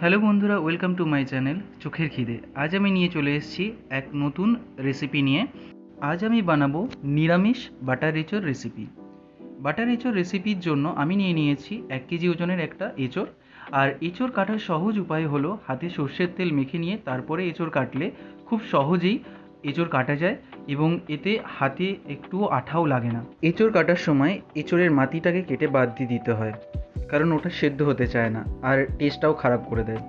Hello বন্ধুরা, welcome to my channel চোখের খিদে। আজ আমি নিয়ে চলে এসেছি এক নতুন রেসিপি নিয়ে। আজ আমি বানাবো নিরামিষ বাটার এঁচোর রেসিপি। বাটার এঁচোর রেসিপির জন্য আমি নিয়ে নিয়েছি এক কেজি ওজনের একটা এঁচোড়। আর এঁচোড় কাটার সহজ উপায় হলো হাতে সর্ষের তেল মেখে নিয়ে তারপরে এঁচোড় কাটলে খুব সহজেই এঁচোড় কাটা যায় এবং এতে হাতে একটুও আঠাও লাগে না। এঁচোড় কাটার সময় এঁচোড়ের মাটিটাকে কেটে বাদ দিয়ে দিতে হয়। কারণ ওটা সেদ্ধ হতে চায় না, আর টেস্টটাও খারাপ করে দেয়।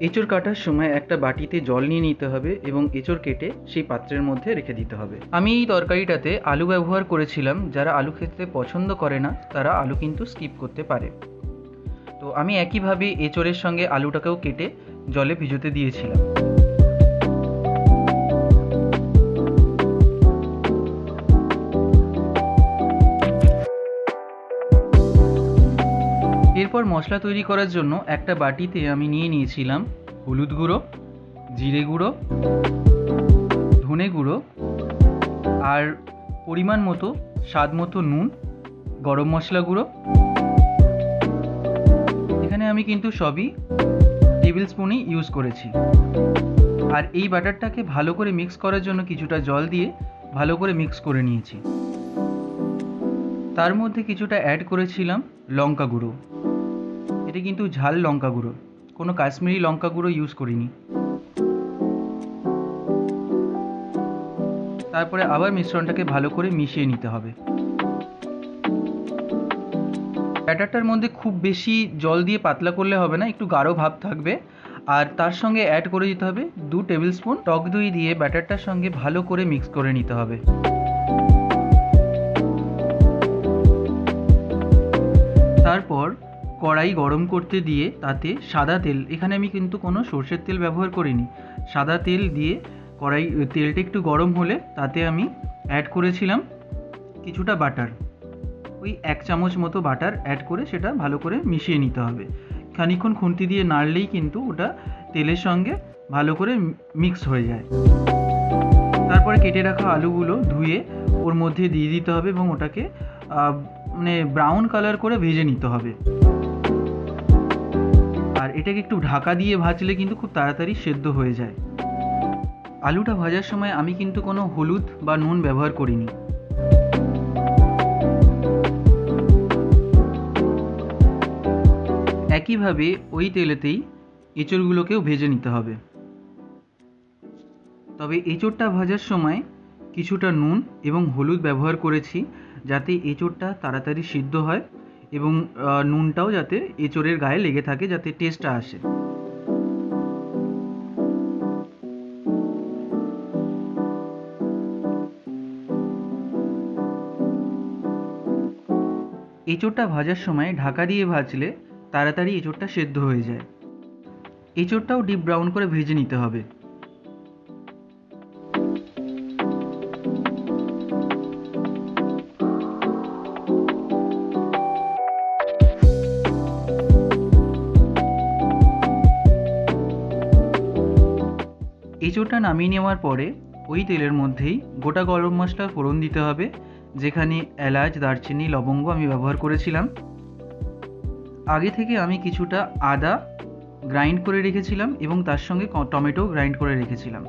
এঁচোড় কাটার সময় একটা বাটিতে জল নিয়ে নিতে হবে এবং এঁচোড় কেটে সেই পাত্রের মধ্যে রেখে দিতে হবে। আমি এই তরকারিটাতে আলু ব্যবহার করেছিলাম, যারা আলু খেতে পছন্দ করে না, তারা আলু কিন্তু স্কিপ করতে পারে। তো আমি একইভাবে এঁচোড়ের সঙ্গে আলুটাকেও কেটে জলে ভিজোতে দিয়েছিলাম। এরপর মশলা তৈরি করার জন্য একটা বাটিতে আমি নিয়ে নিয়েছিলাম হলুদ গুঁড়ো, জিরে গুঁড়ো, ধনে গুঁড়ো আর পরিমাণ মতো, স্বাদ মতো নুন, গরম মশলা গুঁড়ো। এখানে আমি কিন্তু সবই টেবিল স্পুনই ইউজ করেছি। আর এই বাটারটাকে ভালো করে মিক্স করার জন্য কিছুটা জল দিয়ে ভালো করে মিক্স করে নিয়েছি। তার মধ্যে কিছুটা অ্যাড করেছিলাম লঙ্কা গুঁড়ো। এটা কিন্তু ঝাল লঙ্কা গুঁড়ো। কোনো কাশ্মীরি লঙ্কা গুঁড়ো ইউজ করিনি। তারপরে আবার মিশ্রণটাকে ভালো করে মিশিয়ে নিতে হবে। ব্যাটারটার মধ্যে খুব বেশি জল দিয়ে পাতলা করলে হবে না, একটু গাঢ় ভাব থাকবে। আর তার সঙ্গে অ্যাড করে দিতে হবে দু টেবিল স্পুন টক দই দিয়ে ব্যাটারটার সঙ্গে ভালো করে মিক্স করে নিতে হবে। তারপর কড়াই গরম করতে দিয়ে তাতে সাদা তেল, এখানে আমি কিন্তু কোনো সর্ষের তেল ব্যবহার করিনি। সাদা তেল দিয়ে কড়াই তেলটা একটু গরম হলে তাতে আমি অ্যাড করেছিলাম কিছুটা বাটার। ওই এক চামচ মতো বাটার অ্যাড করে সেটা ভালো করে মিশিয়ে নিতে হবে। খানিক্ষণ খুন্তি দিয়ে নাড়লেই কিন্তু ওটা তেলের সঙ্গে ভালো করে মিক্স হয়ে যায়। তারপরে কেটে রাখা আলুগুলো ধুয়ে ওর মধ্যে দিয়ে দিতে হবে এবং ওটাকে মানে ব্রাউন কালার করে ভেজে নিতে হবে। এটাকে একটু ঢাকা দিয়ে ভাজলে কিন্তু খুব তাড়াতাড়ি সেদ্ধ হয়ে যায়। আলুটা ভাজার সময় আমি কিন্তু কোনো হলুদ বা নুন ব্যবহার করিনি। একইভাবে ওই তেলেতেই এঁচড়গুলোকেও ভেজে নিতে হবে। তবে এঁচড়টা ভাজার সময় কিছুটা নুন এবং হলুদ ব্যবহার করেছি যাতে এঁচড়টা তাড়াতাড়ি সিদ্ধ হয়। এবং নুনটাও যাতে এঁচড়ের গায়ে লেগে থাকে, যাতে টেস্টটা আসে। এঁচড়টা ভাজার সময় ঢাকা দিয়ে ভাজলে তাড়াতাড়ি এঁচড়টা সেদ্ধ হয়ে যায়। এঁচড়টাও ডিপ ব্রাউন করে ভেজে নিতে হবে। এঁচোড়টা নামিয়ে নেওয়ার পরে ওই তেলের মধ্যেই গোটা গরম মশলা ফোড়ন দিতে হবে, যেখানে এলাচ, দারচিনি, লবঙ্গ আমি ব্যবহার করেছিলাম। আগে থেকে আমি কিছুটা আদা গ্রাইন্ড করে রেখেছিলাম এবং তার সঙ্গে টমেটো গ্রাইন্ড করে রেখেছিলাম।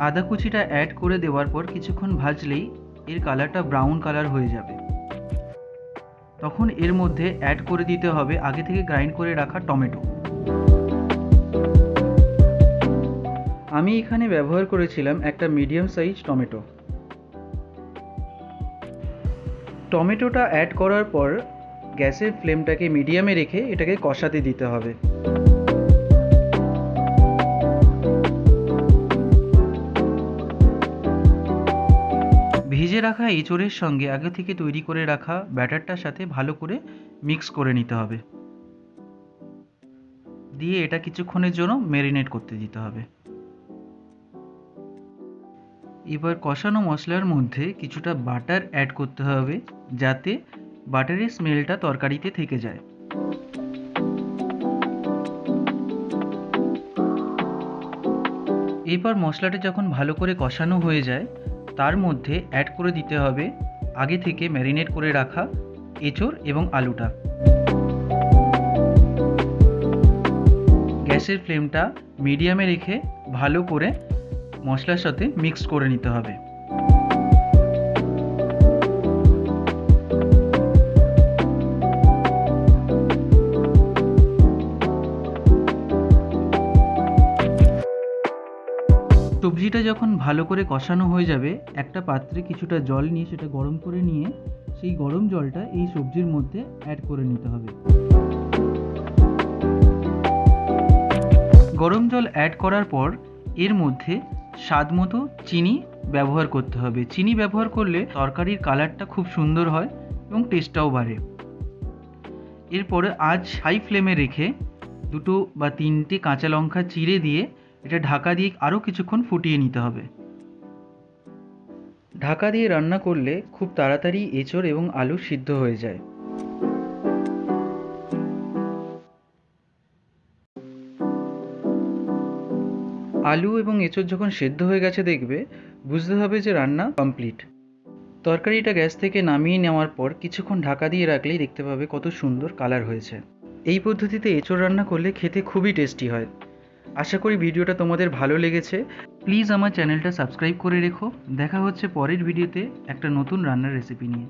আদা কুচিটা অ্যাড করে দেওয়ার পর কিছুক্ষণ ভাজলেই এর কালারটা ব্রাউন কালার হয়ে যাবে। তখন এর মধ্যে অ্যাড করে দিতে হবে আগে থেকে গ্রাইন্ড করে রাখা টমেটো। আমি এখানে ব্যবহার করেছিলাম একটা মিডিয়াম সাইজ টমেটো। টমেটোটা অ্যাড করার পর গ্যাসের ফ্লেমটাকে মিডিয়ামে রেখে এটাকে কষাতে দিতে হবে। ভেজে রাখা এঁচড়ের সঙ্গে আগে থেকে তৈরি করে রাখা ব্যাটারটার সাথে ভালো করে মিক্স করে নিতে হবে। দিয়ে এটা কিছুক্ষণের জন্য ম্যারিনেট করতে দিতে হবে। এবার কষানো মশলার মধ্যে কিছুটা বাটার অ্যাড করতে হবে যাতে বাটারের স্মেলটা তরকারিতে থেকে যায়। এরপর মশলাটা যখন ভালো করে কষানো হয়ে যায়, তার মধ্যে অ্যাড করে দিতে হবে আগে থেকে ম্যারিনেট করে রাখা এঁচড় এবং আলুটা। গ্যাসের ফ্লেমটা মিডিয়ামে রেখে ভালো করে মশলার সাথে মিক্স করে নিতে হবে। সবজিটা যখন ভালো করে কষানো হয়ে যাবে, একটা পাত্রে কিছুটা জল নিয়ে সেটা গরম করে নিয়ে সেই গরম জলটা এই সবজির মধ্যে অ্যাড করে নিতে হবে। গরম জল অ্যাড করার পর এর মধ্যে স্বাদ মতো চিনি ব্যবহার করতে হবে। চিনি ব্যবহার করলে তরকারির কালারটা খুব সুন্দর হয় এবং টেস্টটাও বাড়ে। এরপরে আজ হাই ফ্লেমে রেখে দুটো বা তিনটে কাঁচা লঙ্কা চিড়ে দিয়ে এটা ঢাকা দিয়ে আরও কিছুক্ষণ ফুটিয়ে নিতে হবে। ঢাকা দিয়ে রান্না করলে খুব তাড়াতাড়ি এঁচড় এবং আলু সিদ্ধ হয়ে যায়। আলু এবং এঁচড় যখন সেদ্ধ হয়ে গেছে দেখবে, বুঝতে হবে যে রান্না কমপ্লিট তরকারিটা গ্যাস থেকে নামিয়ে নেওয়ার পর কিছুক্ষণ ঢাকা দিয়ে রাখলেই দেখতে পাবে কত সুন্দর কালার হয়েছে। এই পদ্ধতিতে এঁচড় রান্না করলে খেতে খুবই টেস্টি হয়। আশা করি ভিডিওটা তোমাদের ভালো লেগেছে। প্লিজ আমার চ্যানেলটা সাবস্ক্রাইব করে রেখো। দেখা হচ্ছে পরের ভিডিওতে একটা নতুন রান্নার রেসিপি নিয়ে।